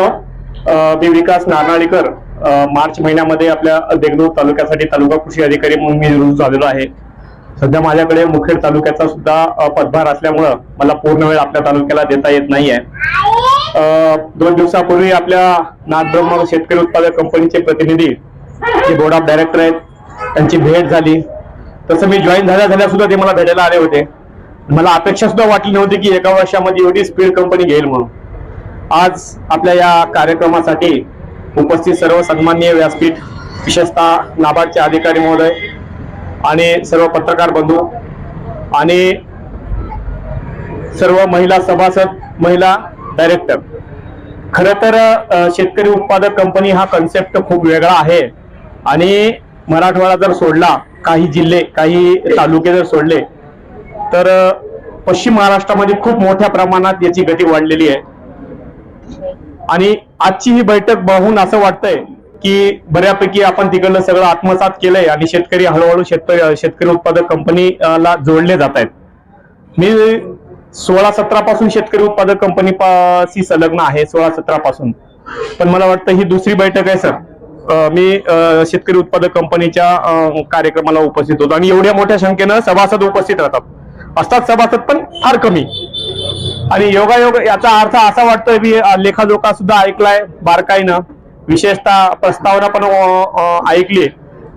मित्रांनो मी विकास नारनाळीकर मार्च महिन्यामध्ये आपल्या देगलूर तालुक्यासाठी तालुका कृषी अधिकारी म्हणून मी रुजू झालेलो आहे. सध्या माझ्याकडे मुखेड तालुक्याचा सुद्धा पदभार असल्यामुळं मला पूर्ण वेळ आपल्या तालुक्याला देता येत नाहीये. दोन दिवसापूर्वी आपल्या नाथब्रह्म शेतकरी उत्पादक कंपनीचे प्रतिनिधी जे बोर्ड ऑफ डायरेक्टर आहेत त्यांची भेट झाली. तसं मी जॉईन झाल्या झाल्या सुद्धा ते मला भेटायला आले होते. मला अपेक्षा सुद्धा वाटली नव्हती की एका वर्षामध्ये एवढी स्पीड कंपनी घेईल म्हणून. आज आपल्या या कार्यक्रमासाठी उपस्थित सर्व सन्माननीय व्यासपीठ विशेषतः नाबार्डचे अधिकारी महोदय आणि सर्व पत्रकार बंधू आणि सर्व महिला सभासद महिला डायरेक्टर खरं तर शेतकरी उत्पादक कंपनी हा कन्सेप्ट खूप वेगळा आहे आणि मराठवाडा जर सोडला काही जिल्हे काही तालुके जर सोडले तर पश्चिम महाराष्ट्रामध्ये खूप मोठ्या प्रमाणात याची गती वाढलेली आहे. आणि आजची ही बैठक पाहून असं वाटतंय की बऱ्यापैकी आपण तिकडलं सगळं आत्मसात केलंय आणि शेतकरी हळूहळू शेतकरी शेतकरी उत्पादक कंपनीला जोडले जात आहेत मी सोळा सतरा पासून शेतकरी उत्पादक कंपनी संलग्न आहे सोळा सतरा पासून. पण मला वाटतं ही दुसरी बैठक आहे सर. मी शेतकरी उत्पादक कंपनीच्या कार्यक्रमाला उपस्थित होतो. आणि एवढ्या मोठ्या संख्येनं सभासद उपस्थित राहतात. असतात सभासद पण फार कमी. आणि योगायोग याचा अर्थ असा वाटतोय मी लेखाजोखा सुद्धा ऐकलाय बारकाईनं. विशेषतः प्रस्तावना पण ऐकली.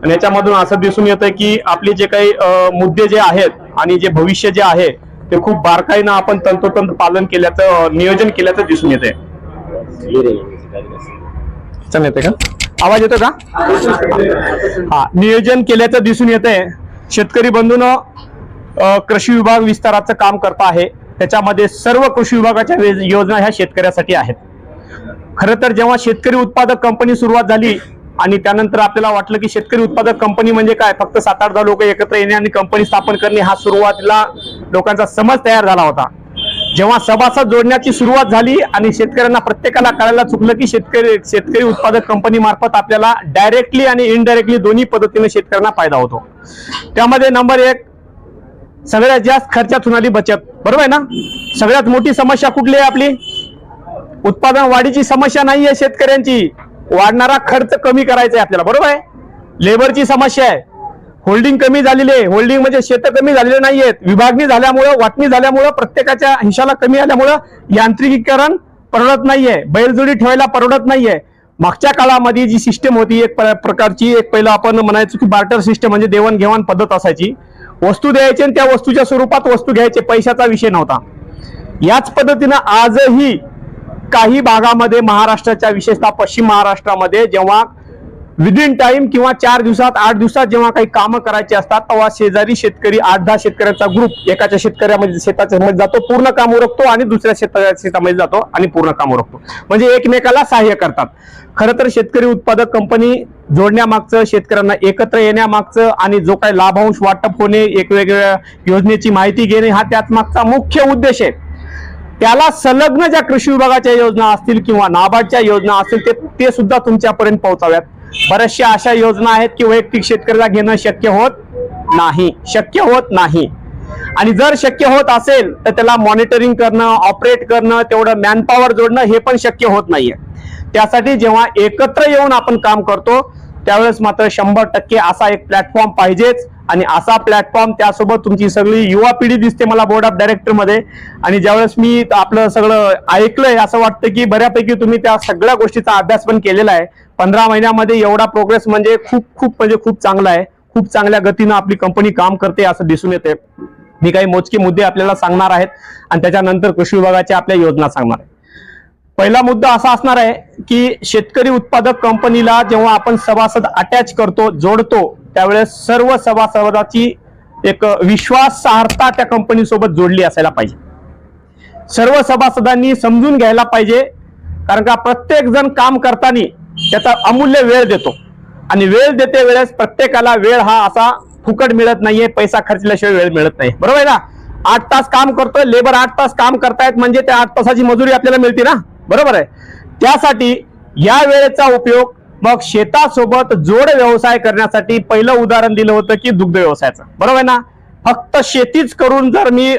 आणि याच्यामधून असं दिसून येतं की आपले जे काही मुद्दे जे आहेत आणि जे भविष्य जे आहे ते खूप बारकाईनं आपण तंतोतंत पालन केल्याचं नियोजन केल्याचं दिसून येते येते का? आवाज येतो का? हा नियोजन केल्याचं दिसून येते शेतकरी बंधून कृषी विभाग विस्ताराचं काम करता आहे. त्याच्यामध्ये सर्व कृषी विभागाच्या योजना ह्या शेतकऱ्यासाठी आहेत. खरं तर जेव्हा शेतकरी उत्पादक कंपनी सुरुवात झाली आणि त्यानंतर आपल्याला वाटलं की शेतकरी उत्पादक कंपनी म्हणजे काय? फक्त सात आठ दहा लोक एकत्र येणे आणि कंपनी स्थापन करणे हा सुरुवातीला लोकांचा समज तयार झाला होता. जेव्हा सभासद जोडण्याची सुरुवात झाली आणि शेतकऱ्यांना प्रत्येकाला कळायला चुकलं की शेतकरी शेतकरी उत्पादक कंपनी मार्फत आपल्याला डायरेक्टली आणि इनडायरेक्टली दोन्ही पद्धतीने शेतकऱ्यांना फायदा होतो. त्यामध्ये नंबर एक सगळ्यात जास्त खर्चात होणारी बचत. बरोबर आहे ना? सगळ्यात मोठी समस्या कुठली आहे आपली? उत्पादन वाढीची समस्या नाही आहे शेतकऱ्यांची. वाढणारा खर्च कमी करायचा आहे आपल्याला बरोबर आहे? लेबरची समस्या आहे. होल्डिंग कमी झालेली आहे. होल्डिंग म्हणजे शेत कमी झालेले नाहीयेत विभागणी झाल्यामुळं वाटणी झाल्यामुळं प्रत्येकाच्या हिशाला कमी आल्यामुळं यांत्रिकीकरण परवडत नाहीये बैलजोडी ठेवायला परवडत नाहीये मागच्या काळामध्ये जी सिस्टम होती एक प्रकारची एक पहिलं आपण म्हणायचो की बार्टर सिस्टम म्हणजे देवाणघेवाण पद्धत असायची. वस्तू द्यायची आणि त्या वस्तूच्या स्वरूपात वस्तू घ्यायचे पैशाचा विषय नव्हता. याच पद्धतीनं आजही काही भागामध्ये महाराष्ट्राच्या विशेषतः पश्चिम महाराष्ट्रामध्ये जेव्हा विदिन टाइम किंवा चार दिवसात आठ दिवसात जेव्हा काही कामं करायची असतात तेव्हा शेजारी शेतकरी आठ दहा शेतकऱ्यांचा ग्रुप एकाच्या शेतकऱ्यामध्ये शेताच्या मध्ये जातो पूर्ण काम उरकतो आणि दुसऱ्या शेतकऱ्या शेतामध्ये जातो आणि पूर्ण काम उरकतो. म्हणजे एकमेकाला सहाय्य करतात. खरं तर शेतकरी उत्पादक कंपनी जोडण्यामागचं शेतकऱ्यांना एकत्र येण्यामागचं आणि जो काही लाभांश वाटप होणे एक वेगवेगळ्या योजनेची माहिती घेणे हा त्यात मागचा मुख्य उद्देश आहे. त्याला संलग्न ज्या कृषी विभागाच्या योजना असतील किंवा नाबार्डच्या योजना असतील ते ते सुद्धा तुमच्यापर्यंत पोहोचाव्यात. बऱ्याचशा अशा योजना आहेत की वैयक्तिक शेतकऱ्याला घेणं शक्य होत नाही. शक्य होत नाही. आणि जर शक्य होत असेल तर त्याला मॉनिटरिंग करणं ऑपरेट करणं तेवढं मॅनपॉवर जोडणं हे पण शक्य होत नाहीये. त्यासाठी जेव्हा एकत्र येऊन आपण काम करतो त्यावेळेस मात्र शंभर टक्के असा एक प्लॅटफॉर्म पाहिजेच. आणि असा प्लॅटफॉर्म त्यासोबत तुमची सगळी युवा पिढी दिसते मला बोर्ड ऑफ डायरेक्टरमध्ये. आणि ज्यावेळेस मी आपलं सगळं ऐकलंय असं वाटतं की बऱ्यापैकी तुम्ही त्या सगळ्या गोष्टीचा अभ्यास पण केलेला आहे. पंधरा महिन्यामध्ये एवढा प्रोग्रेस म्हणजे खूप खूप म्हणजे खूप चांगला आहे. खूप चांगल्या गतीनं आपली कंपनी काम करते असं दिसून येते मी काही मोजके मुद्दे आपल्याला सांगणार आहेत आणि त्याच्यानंतर कृषी विभागाच्या आपल्या योजना सांगणार आहे. पहिला मुद्दा असा असणार आहे की शेतकरी उत्पादक कंपनीला जेव्हा आपण सभासद अटॅच करतो जोडतो त्यावेळेस सर्व सभासदाची एक विश्वासार्हता त्या कंपनीसोबत जोडली असायला पाहिजे. सर्व सभासदांनी समजून घ्यायला पाहिजे कारण का प्रत्येक जण काम करताना त्याचा अमूल्य वेळ देतो. आणि वेळ देते वेळेस प्रत्येकाला वेळ हा असा फुकट मिळत नाहीये पैसा खर्चल्याशिवाय वेळ मिळत नाही. बरोबर आहे ना? आठ तास काम करतोय लेबर आठ तास काम करतायत म्हणजे त्या आठ तासाची मजुरी आपल्याला मिळते ना? बरोबर आहे? त्यासाठी या वेळेचा उपयोग मग शेतासोबत जोड व्यवसाय करण्यासाठी पहिलं उदाहरण दिलं होतं की दुग्ध व्यवसायाचं. बरोबर आहे ना? फक्त शेतीच करून जर मी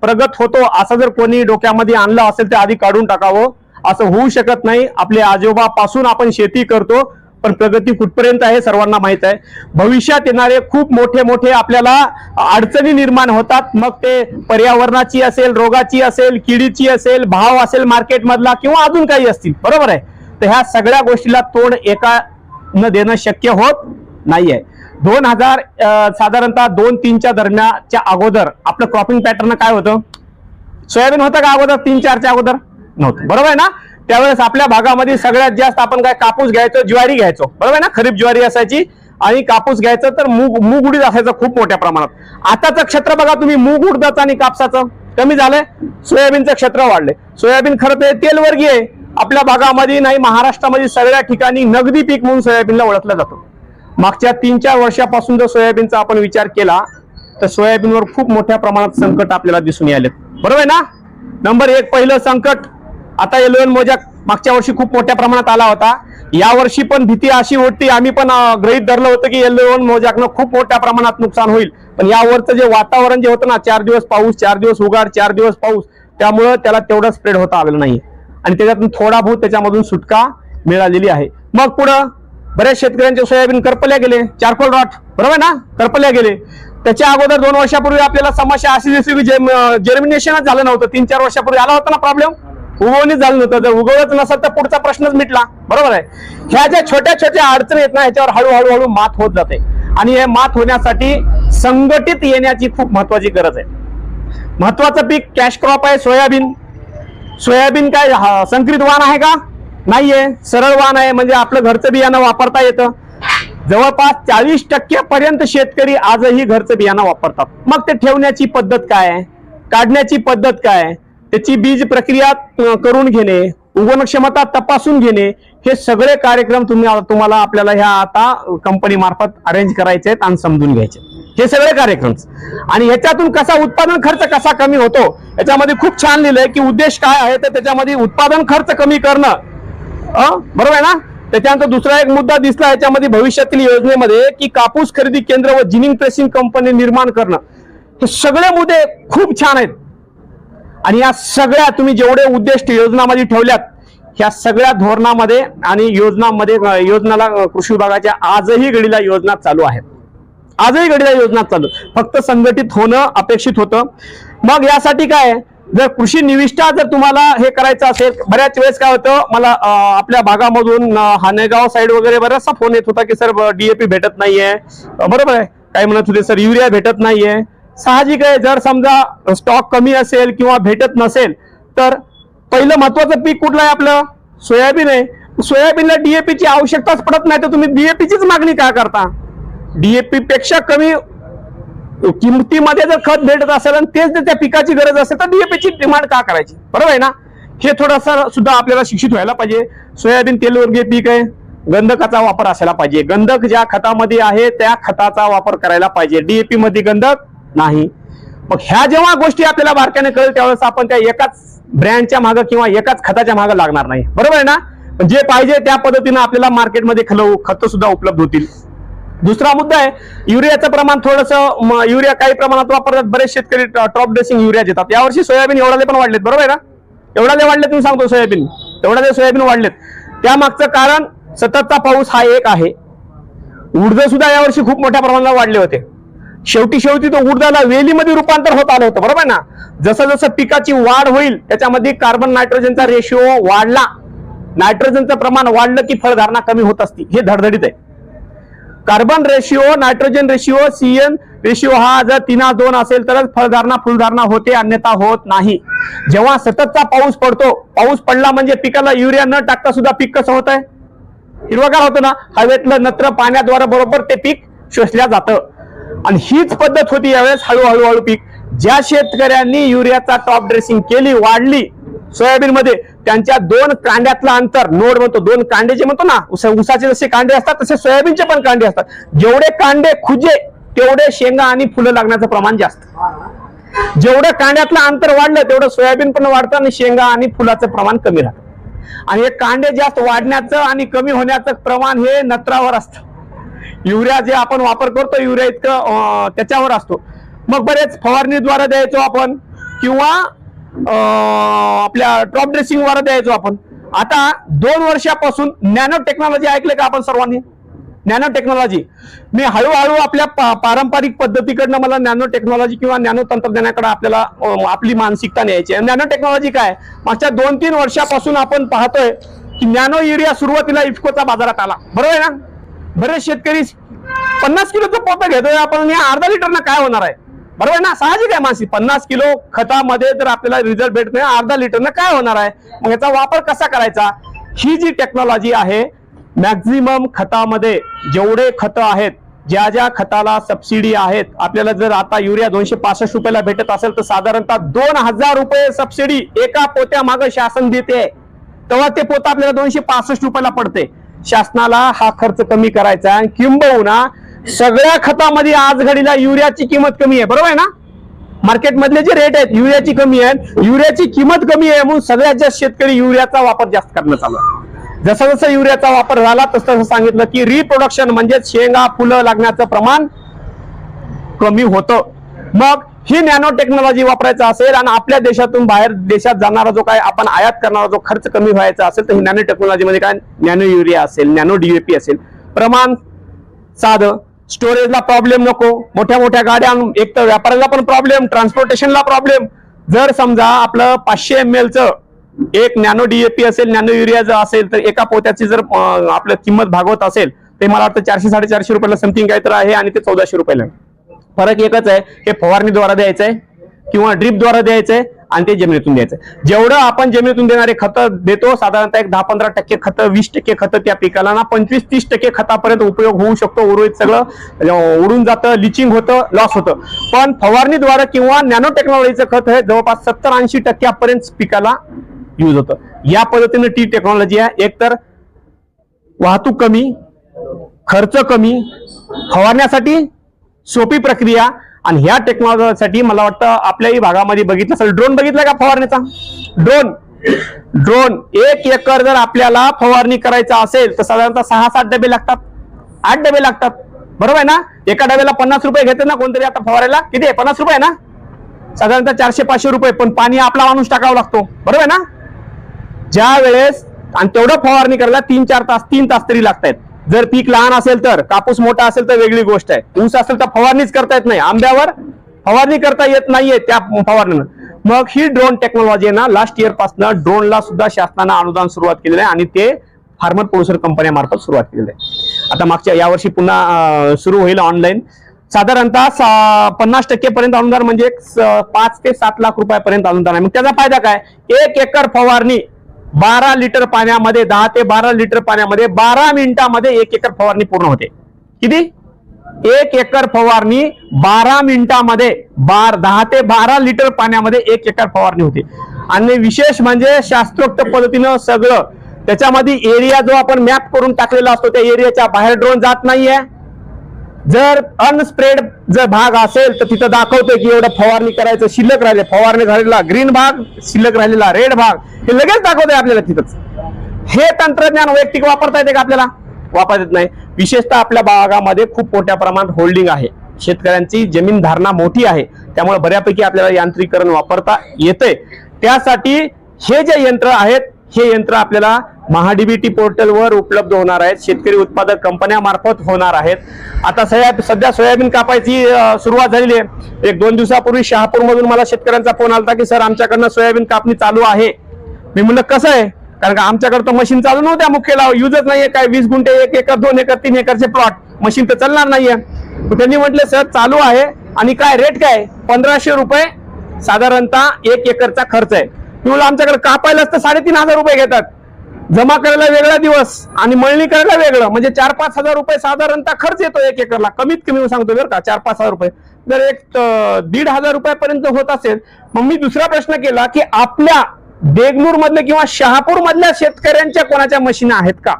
प्रगत होतो असं जर कोणी डोक्यामध्ये आणलं असेल तर आधी काढून टाकावं. असं होऊ शकत नाही. आपले आजोबापासून आपण शेती करतो पण प्रगती कुठपर्यंत आहे सर्वांना माहीत आहे. भविष्यात येणारे खूप मोठे मोठे आपल्याला अडचणी निर्माण होतात. मग ते पर्यावरणाची असेल रोगाची असेल किडीची असेल भाव असेल मार्केटमधला किंवा अजून काही असतील. बरोबर आहे? तर ह्या सगळ्या गोष्टीला तोंड एका न देणं शक्य होत नाहीये. दोन हजार साधारणतः दोन तीनच्या दरम्यानच्या अगोदर आपलं क्रॉपिंग पॅटर्न काय होतं? सोयाबीन होतं का अगोदर? तीन चारच्या अगोदर? नव्हतं. बरोबर आहे ना? त्यावेळेस आपल्या भागामध्ये सगळ्यात जास्त आपण काय कापूस घ्यायचो ज्वारी घ्यायचो. बरोबर आहे ना? खरीप ज्वारी असायची आणि कापूस घ्यायचं तर मूग मूग उडीद असायचं खूप मोठ्या प्रमाणात. आताचं क्षेत्र बघा तुम्ही मूग उडदाचं आणि कापसाचं. कमी झालंय. सोयाबीनचं क्षेत्र वाढले सोयाबीन खरं तर तेलवर्गीय आहे. आपल्या भागामध्ये नाही महाराष्ट्रामध्ये सगळ्या ठिकाणी नगदी पीक म्हणून सोयाबीनला ओळखलं जातो. मागच्या तीन चार वर्षापासून जर सोयाबीनचा आपण विचार केला तर सोयाबीनवर खूप मोठ्या प्रमाणात संकट आपल्याला दिसून याले बरोबर आहे ना? नंबर एक पहिलं संकट. आता एलोन मोजा मागच्या वर्षी खूप मोठ्या प्रमाणात आला होता. यावर्षी पण भीती अशी होती. आम्ही पण अं, गृहीत धरलं होतं की एलोन मोजाकनं खूप मोठ्या प्रमाणात नुकसान होईल. पण यावरचं जे वातावरण जे होतं ना चार दिवस पाऊस चार दिवस उगाड चार दिवस पाऊस त्यामुळं त्याला तेवढं स्प्रेड होता आलेलं नाही आणि त्याच्यातून थोडा बहुत त्याच्यामधून सुटका मिळालेली आहे. मग पुढं बऱ्याच शेतकऱ्यांचे सोयाबीन करपल्या गेले चारकोल रॉट बरोबर ना? करपल्या गेले. त्याच्या अगोदर दोन वर्षापूर्वी आपल्याला समस्या अशी दिसली की जर्मिनेशनच झालं नव्हतं. तीन चार वर्षापूर्वी आला होता ना प्रॉब्लेम उगवणीच झालं नव्हतं. जर उगवत नसेल तर पुढचा प्रश्नच मिटला. बरोबर आहे? ह्या ज्या छोट्या छोट्या अडचणी आहेत ना ह्याच्यावर हळूहळू हळू मात होत जाते. आणि हे मात होण्यासाठी संघटित येण्याची खूप महत्वाची गरज आहे. महत्वाचं पीक कॅश क्रॉप आहे सोयाबीन. सोयाबीन काय हा, संकरित वाण आहे का? नाहीये. सरळ वाण आहे म्हणजे आपलं घरचं बियाणं वापरता येतं. जवळपास चाळीस टक्क्यापर्यंत शेतकरी आजही घरचं बियाणं वापरतात. मग ते ठेवण्याची पद्धत काय? काढण्याची पद्धत काय? त्याची बीज प्रक्रिया करून घेणे उगवण क्षमता तपासून घेणे हे सगळे कार्यक्रम तुम्ही तुम्हाला आपल्याला ह्या आता कंपनी मार्फत अरेंज करायचे आहेत आणि समजून घ्यायचे हे सगळे कार्यक्रम. आणि ह्याच्यातून कसा उत्पादन खर्च कसा कमी होतो याच्यामध्ये खूप छान लिहिलंय की उद्देश काय आहे तर त्याच्यामध्ये उत्पादन खर्च कमी करणं. बरोबर आहे ना? त्याच्यानंतर दुसरा एक मुद्दा दिसला याच्यामध्ये भविष्यातील योजनेमध्ये की कापूस खरेदी केंद्र व जिनिंग प्रेसिंग कंपनी निर्माण करणं. हे सगळे मुद्दे खूप छान आहेत. आणि या सगळ्या तुम्ही जेवढे उद्दिष्ट योजनामध्ये ठेवल्यात ह्या सगळ्या धोरणामध्ये आणि योजनामध्ये योजनाला कृषी विभागाच्या आजही घडीला योजना चालू आहेत. आजही घडीला योजना चालू. फक्त संघटित होणं अपेक्षित होतं. मग यासाठी काय? जर कृषी निविष्ठा जर तुम्हाला हे करायचं असेल बऱ्याच वेळेस काय होतं मला आपल्या भागामधून हानेगाव साईड वगैरे बराचसा फोन येत होता की सर डीएपी भेटत नाहीये. बरोबर आहे. काय म्हणत होते सर युरिया भेटत नाहीये. साहजिक आहे जर समजा स्टॉक कमी असेल किंवा भेटत नसेल तर पहिलं महत्वाचं पीक कुठलं आहे आपलं? सोयाबीन आहे. सोयाबीनला डीएपीची आवश्यकताच पडत नाही तर तुम्ही डीएपीचीच मागणी का करता? डीएपी पेक्षा कमी किमतीमध्ये जर खत भेटत असेल आणि तेच जर त्या पिकाची गरज असेल तर डीएपीची डिमांड का करायची? बरोबर आहे ना? हे थोडंसं सुद्धा आपल्याला शिक्षित व्हायला पाहिजे. सोयाबीन तेलवर्गीय पीक आहे. गंधकाचा वापर असायला पाहिजे. गंधक ज्या खतामध्ये आहे त्या खताचा वापर करायला पाहिजे. डीएपी मध्ये गंधक नाही. मग ह्या जेव्हा गोष्टी आपल्याला बारकाने कळेल त्यावेळेस आपण त्या एकाच ब्रँडच्या मागं किंवा एकाच खताच्या मागं लागणार नाही. बरोबर आहे ना? जे पाहिजे त्या पद्धतीनं आपल्याला मार्केटमध्ये खल खत सुद्धा उपलब्ध होतील. दुसरा मुद्दा आहे युरियाचं प्रमाण थोडंसं युरिया काही प्रमाणात वापरतात बरेच शेतकरी टॉप ड्रेसिंग युरिया देतात. यावर्षी सोयाबीन एवढाले पण वाढलेत बरोबर आहे ना? एवढाले वाढले तुम्ही सांगतो सोयाबीन. एवढाले सोयाबीन वाढलेत. त्यामागचं कारण सततचा पाऊस हा एक आहे. उडद सुद्धा यावर्षी खूप मोठ्या प्रमाणात वाढले होते. शेवटी शेवटी तो उडदाला वेलीमध्ये रूपांतर होत आलं होतं बरोबर ना? जसं जसं पिकाची वाढ होईल त्याच्यामध्ये कार्बन नायट्रोजनचा रेशिओ वाढला. नायट्रोजनचं प्रमाण वाढलं की फळधारणा कमी होत असती. हे धडधडीत आहे. Carbon ratio nitrogen ratio CN ratio हा जर तिना दोन असेल तरच फळधारणा फुलधारणा होते अन्यथा होत नाही. जेव्हा सततचा पाऊस पडतो पाऊस पडला म्हणजे पिकाला युरिया न टाकता सुद्धा पीक कसं होत आहे हिरवगार होतं ना? हवेतलं नत्र पाण्याद्वारे बरोबर ते पीक शोषल्या जातं. आणि हीच पद्धत होती यावेळेस हळूहळू हळू पीक. ज्या शेतकऱ्यांनी युरियाचा टॉप ड्रेसिंग केली वाढली सोयाबीन मध्ये त्यांच्या दोन कांड्यातलं अंतर नोड म्हणतो दोन कांडे जे म्हणतो ना उसाचे जसे कांडे असतात तसे सोयाबीनचे पण कांडे असतात. जेवढे कांडे खुजे तेवढे शेंगा आणि फुलं लागण्याचं प्रमाण जास्त. जेवढं कांड्यातलं अंतर वाढलं तेवढं सोयाबीन पण वाढतं आणि शेंगा आणि फुलाचं प्रमाण कमी राहतं. आणि हे कांडे जास्त वाढण्याचं आणि कमी होण्याचं प्रमाण हे नत्रावर असतं. युरिया जे आपण वापर करतो युरिया इतकं त्याच्यावर असतो. मग बरेच फवारणीद्वारे द्यायचो आपण किंवा आपल्या ड्रॉप ड्रेसिंग वर द्यायचो आपण. आता दोन वर्षापासून नॅनो टेक्नॉलॉजी ऐकले का आपण सर्वांनी? नॅनो टेक्नॉलॉजी मी हळूहळू आपल्या पा- पारंपरिक पद्धतीकडनं मला नॅनो टेक्नॉलॉजी किंवा नॅनो तंत्रज्ञानाकडे आपल्याला आपली मानसिकता न्यायची आहे. नॅनो टेक्नॉलॉजी काय? मागच्या दोन तीन वर्षापासून आपण पाहतोय की नॅनो युरिया सुरुवातीला इफकोचा बाजारात आला. बरोबर आहे ना? बरेच शेतकरी पन्नास किलोचं पोतं घेतोय आपण या अर्धा लिटरनं काय होणार आहे? बरोबर आहे ना? साहजिक आहे मानसी. पन्नास किलो खतामध्ये जर आपल्याला रिझल्ट भेटत नाही अर्धा लिटरनं काय होणार आहे? मग याचा वापर कसा करायचा? ही जी टेक्नॉलॉजी आहे मॅक्झिमम खतामध्ये जेवढे खतं आहेत ज्या ज्या खताला सबसिडी आहेत आपल्याला जर आता युरिया दोनशे पासष्ट रुपयाला भेटत असेल तर साधारणतः दोन हजार रुपये सबसिडी एका पोत्या मागे शासन देते. तेव्हा ते पोतं आपल्याला दोनशे पासष्ट रुपयाला पडते. शासनाला हा खर्च कमी करायचा आहे. आणि किंबहुना सगळ्या खतामध्ये आज घडीला युरियाची किंमत कमी आहे बरोबर आहे ना? मार्केटमधले जे रेट आहेत युरियाची कमी आहे युरियाची किंमत कमी आहे म्हणून सगळ्यात जास्त शेतकरी युरियाचा वापर जास्त करणं चालू आहे. जसं जसं युरियाचा वापर झाला तसं तसं सांगितलं की रिप्रोडक्शन म्हणजे शेंगा फुलं लागण्याचं प्रमाण कमी होतं. मग ही नॅनो टेक्नॉलॉजी वापरायचं असेल आणि आपल्या देशातून बाहेर देशात जाणारा जो काय आपण आयात करणारा जो खर्च कमी व्हायचा असेल तर ही नॅनो टेक्नॉलॉजी मध्ये काय? नॅनो युरिया असेल नॅनो डीएपी असेल. प्रमाण साधं. स्टोरेजला प्रॉब्लेम नको. मोठ्या मोठ्या गाड्या एक तर व्यापाऱ्याला पण प्रॉब्लेम ट्रान्सपोर्टेशनला प्रॉब्लेम जर समजा आपलं पाचशे एम च एक नॅनो डीएपी असेल नॅनो युरिया जर असेल तर एका पोत्याची जर आपलं किंमत भागवत असेल ते मला वाटतं चारशे साडेचारशे रुपयाला समथिंग काहीतरी आहे आणि ते चौदाशे रुपयाला फरक एकच आहे. हे फवारणीद्वारा द्यायचं आहे किंवा ड्रीपद्वारा द्यायचंय. आणि ते जमिनीतून द्यायचं. जेवढं आपण जमिनीतून देणारे खतं देतो साधारणतः एक दहा पंधरा टक्के खतं वीस टक्के खतं त्या पिकाला ना पंचवीस तीस टक्के खतापर्यंत उपयोग होऊ शकतो उर्वरित सगळं उडून जातं लिचिंग होतं लॉस होतं. पण फवारणीद्वारे किंवा नॅनो टेक्नॉलॉजीचं खत हे जवळपास सत्तर ऐंशी टक्क्यापर्यंत पिकाला यूज होतं. या पद्धतीने टी टेक्नॉलॉजी आहे. एकतर वाहतूक कमी खर्च कमी फवारण्यासाठी सोपी प्रक्रिया आणि ह्या टेक्नॉलॉजीसाठी मला वाटतं आपल्याही भागामध्ये बघितलं असेल ड्रोन बघितला का फवारणीचा? ड्रोन ड्रोन एक एकर जर आपल्याला फवारणी करायचा असेल तर साधारणतः सहा सात डबे लागतात. आठ डबे लागतात. बरोबर आहे ना? एका डब्याला पन्नास रुपये घेते ना कोणतरी आता फवारायला? किती आहे? पन्नास रुपये ना? साधारणतः चारशे पाचशे रुपये. पण पाणी आपला माणूस टाकावा लागतो. बरोबर आहे ना? ज्या वेळेस आणि तेवढं फवारणी करायला तीन चार तास तीन तास तरी लागत आहेत जर पीक लहान असेल तर कापूस मोठा असेल तर वेगळी गोष्ट आहे. ऊस असेल तर फवारणीच करता येत नाही. आंब्यावर फवारणी करता येत नाहीये त्या फवारणीनं. मग ही ड्रोन टेक्नॉलॉजी आहे ना लास्ट इयरपासून ड्रोनला सुद्धा शासनानं अनुदान सुरुवात केलेलं आहे आणि ते फार्मर प्रोड्युसर कंपन्यामार्फत सुरुवात केलेली आहे. आता मागच्या यावर्षी पुन्हा सुरू होईल ऑनलाईन साधारणतः पन्नास टक्के पर्यंत अनुदान म्हणजे स- पाच ते सात लाख रुपयापर्यंत अनुदान आहे. मग त्याचा फायदा काय? एक एकर फवारणी बारा लिटर पाण्यामध्ये दहा ते बारा लिटर पाण्यामध्ये बारा मिनिटामध्ये एक एकर फवारणी पूर्ण होते. किती? एक एकर फवारणी बारा मिनिटामध्ये बार दहा ते बारा लिटर पाण्यामध्ये एक एकर फवारणी होते. आणि विशेष म्हणजे शास्त्रोक्त पद्धतीनं सगळं त्याच्यामध्ये एरिया जो आपण मॅप करून टाकलेला असतो त्या एरियाच्या बाहेर ड्रोन जात नाहीये. जर अनस्प्रेड जर भाग असेल तर तिथं दाखवतोय की एवढं फवारणी करायचं शिल्लक राहिले. फवारणी झालेला ग्रीन भाग शिल्लक राहिलेला रेड भाग. हे लगेच दाखवतोय आपल्याला तिथंच. हे तंत्रज्ञान वैयक्तिक वापरता येते का आपल्याला? वापरता येत नाही. विशेषतः आपल्या भागामध्ये खूप मोठ्या प्रमाणात होल्डिंग आहे. शेतकऱ्यांची जमीन धारणा मोठी आहे. त्यामुळे बऱ्यापैकी आपल्याला यांत्रिकरण वापरता येतंय. त्यासाठी हे जे यंत्र आहेत हे यंत्र आपल्याला महाडीबीटी पोर्टलवर उपलब्ध होणार आहेत. शेतकरी उत्पादक कंपन्यामार्फत होणार आहेत. आता सया सध्या सोयाबीन कापायची सुरुवात झालेली आहे. एक दोन दिवसापूर्वी शहापूरमधून मला शेतकऱ्यांचा फोन आला की सर आमच्याकडनं सोयाबीन कापणी चालू आहे. मी म्हणलं कसं आहे? कारण का आमच्याकडं मशीन चालू नव्हत्या मुख्यला. युजच नाहीये काय. वीस गुंठे एक एकर दोन एकर तीन एकरचे प्लॉट. मशीन तर चालणार नाहीये. त्यांनी म्हटले सर चालू आहे. आणि काय रेट काय? पंधराशे रुपये साधारणतः एक एकरचा खर्च आहे. मी म्हणलं आमच्याकडे कापायलाच तर साडेतीन हजार रुपये घेतात. जमा करायला वेगळा दिवस आणि मळणी करायला वेगळं. म्हणजे चार पाच हजार रुपये साधारणतः खर्च येतो एक एकरला. कमीत कमी सांगतो बरं का चार पाच हजार रुपये. जर एक दीड हजार रुपयापर्यंत होत असेल मग मी दुसरा प्रश्न केला की आपल्या देगलूर मधले किंवा शहापूर मधल्या शेतकऱ्यांच्या कोणाच्या मशीन आहेत का?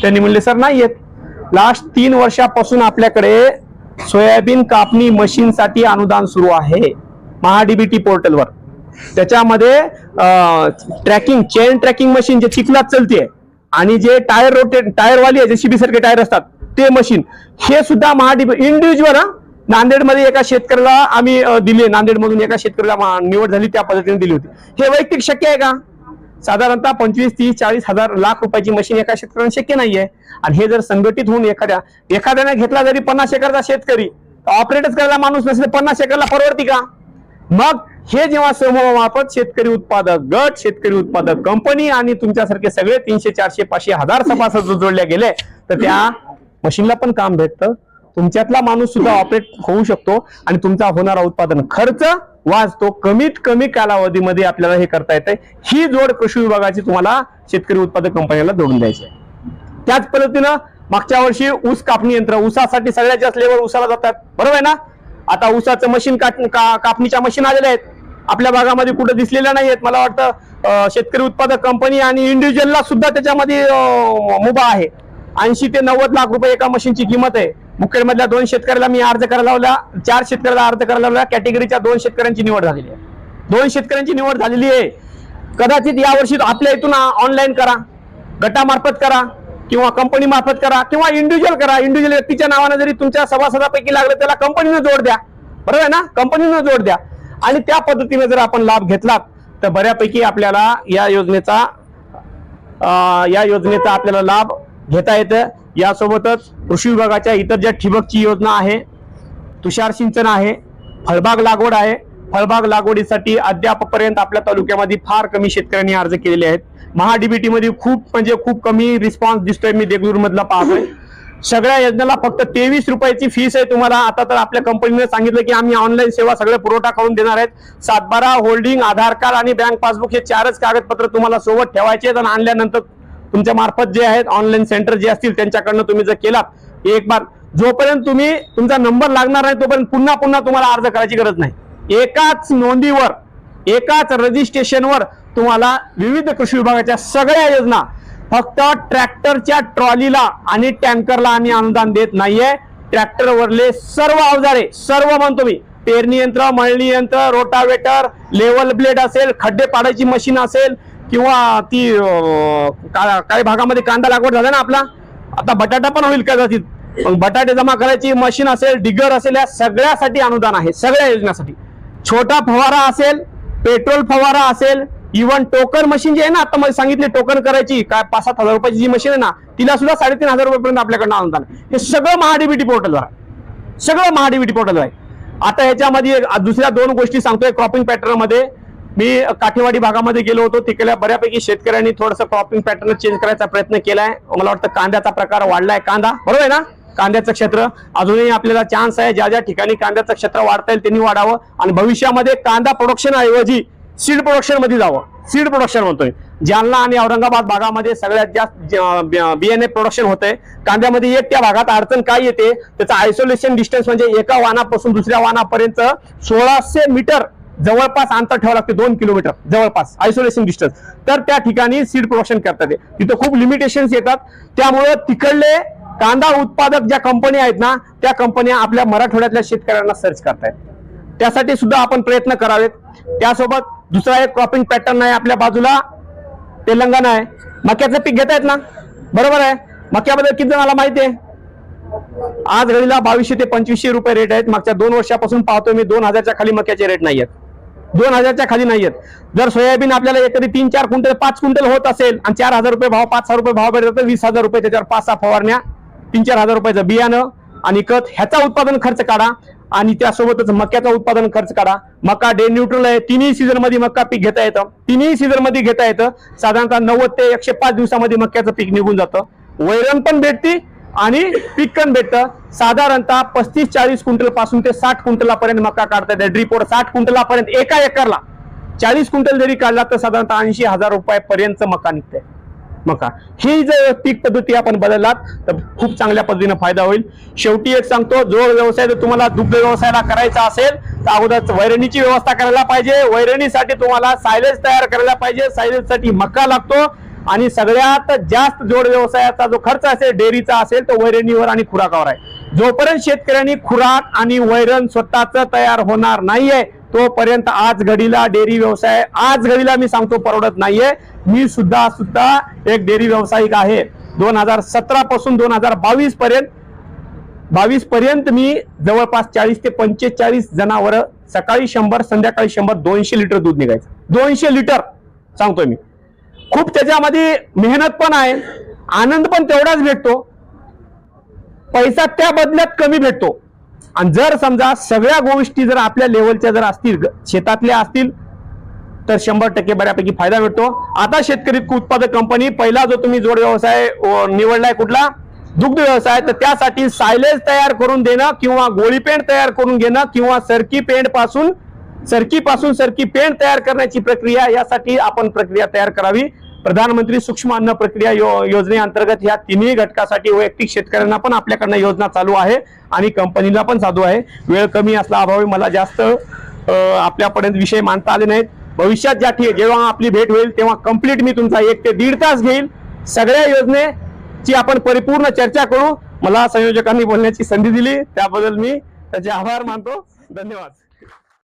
त्यांनी म्हणले सर नाही येत लास्ट तीन वर्षापासून आपल्याकडे सोयाबीन कापणी मशीनसाठी अनुदान सुरू आहे. महाडीबीटी पोर्टलवर. त्याच्यामध्ये ट्रॅकिंग चेन ट्रॅकिंग मशीन जे चिखलात चलते आणि जे टायर रोटेट टायरवाली आहे जे शिबी सारखे टायर असतात ते मशीन हे सुद्धा महाडीबी इंडिव्हिज्युअल नांदेडमध्ये एका शेतकऱ्याला आम्ही दिले नांदेडमधून नांदेड मधून एका शेतकऱ्याला निवड झाली त्या पद्धतीने दिली होती. हे वैयक्तिक शक्य आहे का? साधारणतः पंचवीस तीस चाळीस हजार लाख रुपयाची मशीन एका शेतकऱ्याला शक्य नाहीये. आणि हे जर संघटित होऊन एखाद्या एखाद्याने घेतला जरी पन्नास एकरचा शेतकरी ऑपरेटच करायला माणूस नसेल पन्नास एकरला परवडती का? मग हे जेव्हा समूहामार्फत शेतकरी उत्पादक गट शेतकरी उत्पादक कंपनी आणि तुमच्यासारखे सगळे तीनशे चारशे पाचशे हजार सभासद जोडल्या गेले तर त्या मशीनला पण काम भेटतं. तुमच्यातला माणूस सुद्धा ऑपरेट होऊ शकतो आणि तुमचा होणारा उत्पादन खर्च वाचतो. कमीत कमी कालावधीमध्ये आपल्याला हे करता येते ही जोड कृषी विभागाची तुम्हाला शेतकरी उत्पादक कंपन्याला जोडून द्यायची आहे. त्याच पद्धतीनं मागच्या वर्षी ऊस कापणी यंत्र ऊसासाठी सगळ्यात जास्त उसाला जातात. बरोबर आहे ना? आता ऊसाचं मशीन काट का- कापणीच्या मशीन आलेल्या आहेत. आपल्या भागामध्ये कुठं दिसलेल्या नाही आहेत मला वाटतं शेतकरी उत्पादक कंपनी आणि इंडिव्हिज्युअलला सुद्धा त्याच्यामध्ये मुभा आहे. ऐंशी ते नव्वद लाख रुपये एका मशीनची किंमत आहे. मुखेडमधल्या दोन शेतकऱ्याला मी अर्ज करायला लावला. चार शेतकऱ्याला अर्ज करायला लावला. कॅटेगरीच्या दोन शेतकऱ्यांची निवड झालेली आहे. दोन शेतकऱ्यांची निवड झालेली आहे. कदाचित यावर्षी आपल्या इथून ऑनलाईन करा. गटामार्फत करा. किंवा कंपनी मार्फत करा. किंवा इंडिव्हिज्युअल करा. इंडिव्हिज्युअल व्यक्तीच्या नावानं जरी तुमच्या सभासदापैकी लागलं त्याला कंपनीनं जोड द्या. बरोबर आहे ना? कंपनीनं जोड द्या. आणि त्या पद्धतीने जर आपण लाभ घेतलात तर बऱ्यापैकी आपल्याला या योजनेचा या योजनेचा आपल्याला लाभ घेता येतं. यासोबतच कृषी विभागाच्या इतर ज्या ठिबकची योजना आहे तुषार सिंचन आहे फळबाग लागवड आहे. फळबाग लागवडीसाठी अद्यापपर्यंत आपल्या तालुक्यामध्ये फार कमी शेतकऱ्यांनी अर्ज केलेले आहेत. महाडीबीटी मध्ये खूप म्हणजे खूप कमी रिस्पॉन्स दिसतोय मी देगलूरमधला पाहतोय. सगळ्या योजनेला फक्त तेवीस रुपयाची फीस आहे. तुम्हाला आता तर आपल्या कंपनीने सांगितलं की आम्ही ऑनलाईन सेवा सगळे पुरवठा करून देणार आहेत. सातबारा होल्डिंग आधार कार्ड आणि बँक पासबुक हे चारच कागदपत्र तुम्हाला सोबत ठेवायचे आहेत आणि आणल्यानंतर तुमच्या मार्फत जे आहेत ऑनलाईन सेंटर जे असतील त्यांच्याकडनं तुम्ही जर केलात एक बार जोपर्यंत तुम्ही तुमचा नंबर लागणार नाही तोपर्यंत पुन्हा पुन्हा तुम्हाला अर्ज करायची गरज नाही. एकाच नोंदीवर एकाच रजिस्ट्रेशनवर तुम्हाला विविध कृषी विभागाच्या सगळ्या योजना फक्त ट्रॅक्टरच्या ट्रॉलीला आणि टँकरला आम्ही अनुदान देत नाहीये. ट्रॅक्टरवरले सर्व अवजारे सर्व म्हणतो मी. पेरणी यंत्र मळणी यंत्र रोटावेटर लेवल ब्लेड असेल खड्डे पाडायची मशीन असेल किंवा ती काही भागामध्ये कांदा लागवड झाला ना आपला? आता बटाटा पण होईल कदाचित बटाटे जमा करायची मशीन असेल डिगर असेल या सगळ्यासाठी अनुदान आहे सगळ्या योजनासाठी. छोटा फवारा असेल पेट्रोल फवारा असेल इव्हन टोकन मशीन जी आहे ना आता मला सांगितले टोकन करायची काय पाच सात हजार रुपयाची जी मशीन आहे ना तिला सुद्धा साडेतीन हजार रुपयापर्यंत आपल्याकडनं अनुदान हे सगळं महाडीबीटी पोर्टलवर आहे. सगळं महाडीबीटी पोर्टलवर आहे. आता ह्याच्यामध्ये दुसऱ्या दोन गोष्टी सांगतोय क्रॉपिंग पॅटर्नमध्ये. मी काठेवाडी भागामध्ये गेलो होतो तिकडल्या बऱ्यापैकी शेतकऱ्यांनी थोडंसं क्रॉपिंग पॅटर्न चेंज करायचा प्रयत्न केलाय. मला वाटतं कांद्याचा प्रकार वाढलाय. कांदा बरोबर आहे ना? कांद्याचं क्षेत्र अजूनही आपल्याला चान्स आहे. ज्या ज्या ठिकाणी कांद्याचं क्षेत्र वाढता येईल त्यांनी वाढावं. आणि भविष्यामध्ये कांदा प्रोडक्शन ऐवजी सीड प्रोडक्शनमध्ये जावं. सीड प्रोडक्शन म्हणतोय. जालना आणि औरंगाबाद भागामध्ये सगळ्यात जास्त बियाणे प्रोडक्शन होतंय. कांद्यामध्ये एक त्या भागात अडचण काय येते? त्याचं आयसोलेशन डिस्टन्स म्हणजे एका वाहनापासून दुसऱ्या वाहनापर्यंत सोळाशे मीटर जवळपास अंतर ठेवावं लागते दोन किलोमीटर जवळपास आयसोलेशन डिस्टन्स तर त्या ठिकाणी सीड प्रोडक्शन करतात तिथं खूप लिमिटेशन्स येतात. त्यामुळे तिकडले कांदा उत्पादक ज्या कंपन्या आहेत ना त्या कंपन्या आपल्या मराठवाड्यातल्या शेतकऱ्यांना सर्च करतायत. त्यासाठी सुद्धा आपण प्रयत्न करावेत. त्यासोबत दुसरा एक क्रॉपिंग पॅटर्न आहे आपल्या बाजूला. तेलंगणा आहे. मक्याचं पीक घेता येत ना? बरोबर आहे. मक्याबद्दल किती जणाला माहिती आहे? आज घडीला बावीसशे ते पंचवीसशे रुपये रेट आहेत. मागच्या दोन वर्षापासून पाहतो मी दोन हजारच्या खाली मक्याचे रेट नाही आहेत दोन हजारच्या खाली नाही आहेत जर सोयाबीन आपल्याला एकरी तीन चार क्विंटल पाच क्विंटल होत असेल आणि चार हजार रुपये भाव पाच हजार रुपये भाव भेटत तर वीस हजार रुपये त्याच्यावर पाच सहा फवारण्या तीन चार हजार रुपयाचं बियाणं आणि खत ह्याचा उत्पादन खर्च काढा. आणि त्यासोबतच मक्याचा उत्पादन खर्च काढा. मका डे न्यूट्रल आहे. तिन्ही सीझनमध्ये मका पीक घेता येतं. तिन्ही सीझनमध्ये घेता येतं. साधारणतः नव्वद ते एकशे पाच दिवसामध्ये मक्याचं पीक निघून जातं. वैरण पण भेटते आणि पीक पण भेटतं. साधारणतः पस्तीस चाळीस क्विंटलपासून ते साठ क्विंटलापर्यंत मका काढता येते. ड्रीपवर साठ क्विंटलापर्यंत एका एकरला. चाळीस क्विंटल जरी काढला तर साधारणतः ऐंशी हजार रुपयापर्यंत मका निघते. मका ही जर पीक पद्धती आपण बदललात तर खूप चांगल्या पद्धतीने फायदा होईल. शेवटी एक सांगतो जो व्यवसाय जर तुम्हाला दुग्ध व्यवसायाला करायचा असेल तर अगोदर वैरणीची व्यवस्था करायला पाहिजे. वैरणीसाठी तुम्हाला सायलेज तयार करायला पाहिजे. सायलेजसाठी मका लागतो. आणि सगळ्यात जास्त जोड व्यवसायाचा जो खर्च असेल डेअरीचा असेल तो वैरणीवर आणि खुराकावर आहे. जोपर्यंत शेतकऱ्यांनी खुराक आणि वैरण स्वतःच तयार होणार नाहीये तोपर्यंत आज घडीला डेअरी व्यवसाय आज घडीला मी सांगतो परवडत नाहीये. मी सुद्धा सुद्धा एक डेअरी व्यावसायिक आहे. दोन हजार सतरा पासून दोन हजार बावीस पर्यंत बावीस पर्यंत मी जवळपास चाळीस ते पंचेचाळीस जनावर सकाळी शंभर संध्याकाळी शंभर दोनशे लिटर दूध निघायचं. दोनशे लिटर सांगतोय मी. खूप त्याच्यामध्ये मेहनत पण आहे आनंद पण तेवढाच भेटतो. पैसा त्या बदल्यात कमी भेटतो. आणि जर समजा सगळ्या गोष्टी जर आपल्या लेवलच्या जर असतील शेतातल्या असतील तर शंभर टक्के बऱ्यापैकी फायदा भेटतो. आता शेतकरी उत्पादक कंपनी पहिला जो तुम्ही जोड व्यवसाय निवडलाय कुठला? दुग्ध व्यवसाय. तर त्यासाठी सायलेज तयार करून देणं किंवा गोळी पेंट तयार करून घेणं किंवा सरकी पेंटपासून सरकी पासून सरकी पेंट तयार करण्याची प्रक्रिया यासाठी आपण प्रक्रिया तयार करावी. प्रधानमंत्री सूक्ष्म अन्न प्रक्रिया यो- योजनेअंतर्गत ह्या तिन्ही घटकासाठी वैयक्तिक शेतकऱ्यांना पण आपल्याकडनं योजना चालू आहे आणि कंपनीला पण चालू आहे. वेळ कमी असला अभावी मला जास्त आपल्यापर्यंत विषय मांडता आले नाहीत. भविष्यात ज्या ठिकाणी जेव्हा आपली भेट होईल तेव्हा कंप्लीट मी तुमचा एक ते दीड तास घेईल. सगळ्या योजनेची आपण परिपूर्ण चर्चा करू. मला संयोजकांनी बोलण्याची संधी दिली. त्याबद्दल मी त्याचे आभार मानतो. धन्यवाद.